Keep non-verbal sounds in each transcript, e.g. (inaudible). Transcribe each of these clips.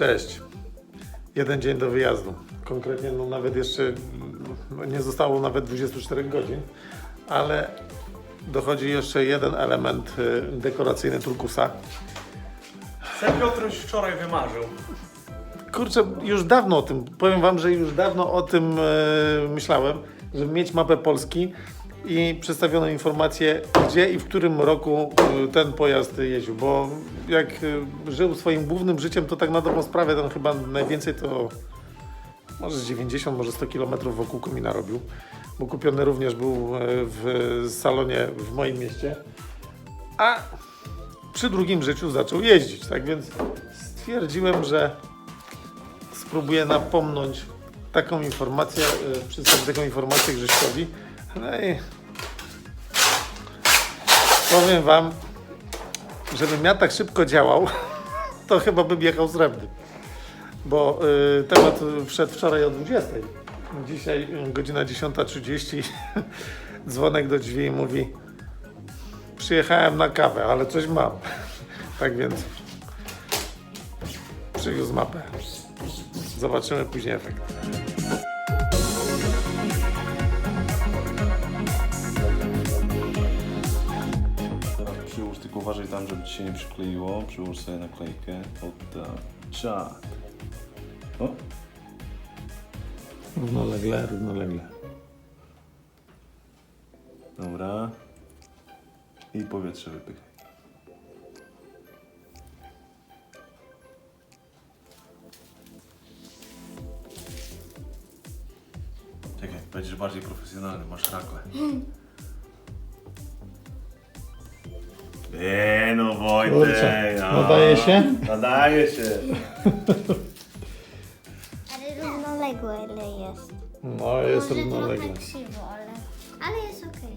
Cześć. Jeden dzień do wyjazdu. Konkretnie no nawet jeszcze mm, nie zostało nawet 24 godzin, ale dochodzi jeszcze jeden element y, dekoracyjny turkusa. Se Piotruś wczoraj wymarzył. Kurczę, już dawno o tym, powiem wam, że już dawno o tym e, myślałem, żeby mieć mapę Polski i przedstawioną informację, gdzie i w którym roku e, ten pojazd jeździł, bo jak e, żył swoim głównym życiem, to tak na dobrą sprawę ten chyba najwięcej to może z 90, może 100 km wokół komina robił, bo kupiony również był e, w salonie w moim mieście, a przy drugim życiu zaczął jeździć, tak więc stwierdziłem, że spróbuję napomnąć taką informację, y, przedstawić taką informację Grześkowi. No i powiem wam, żebym ja tak szybko działał, (laughs) to chyba bym jechał srebrny. Bo y, temat wszedł wczoraj o 20. Dzisiaj y, godzina 10.30. (laughs) Dzwonek do drzwi i mówi przyjechałem na kawę, ale coś mam. (laughs) Tak więc przywiózł mapę. Zobaczymy później efekt. Przyłóż, tylko uważaj tam, żeby ci się nie przykleiło. Przyłóż sobie naklejkę. O tak. Czad. O, Równolegle, równolegle. dobra. I powietrze wypychaj. Czekaj, będziesz bardziej profesjonalny, masz rakle. (laughs) Eee, no Wojtek, Kurczę, no. nadaje się? Nadaje się. (laughs) Ile jest. No, jest Może trochę krzywo, ale... Ale jest okej.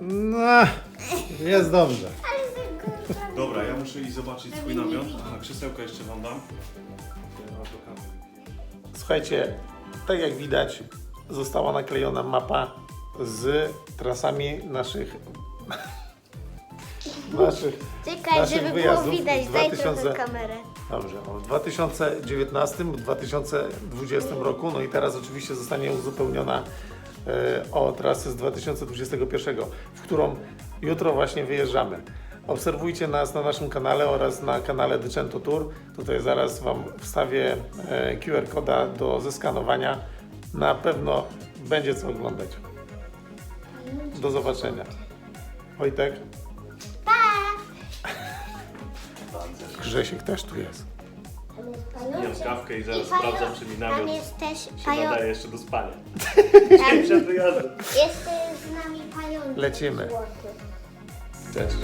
No, jest dobrze. (laughs) Ale. Dobra, ja muszę iść zobaczyć swój namiot. Aha, krzesełka jeszcze wam dam. Słuchajcie, tak jak widać, została naklejona mapa z trasami naszych. Naszych Czekaj, naszych żeby było wyjazdów widać, z daj 2000 trochę kamerę. Dobrze, w 2019, w 2020 roku, no i teraz oczywiście zostanie uzupełniona e, o trasę z 2021, w którą jutro właśnie wyjeżdżamy. Obserwujcie nas na naszym kanale oraz na kanale Decento Tour. Tutaj zaraz Wam wstawię e, QR koda do zeskanowania. Na pewno będzie co oglądać. Do zobaczenia. Wojtek? Grzesiek też tu jest. Jem kawkę i zaraz I sprawdzam, czy mi Tam namiot jest też się nadaje jeszcze do spania. Tam Przed wyjazdem. jest z nami pająk. Lecimy. Złoty. Cześć.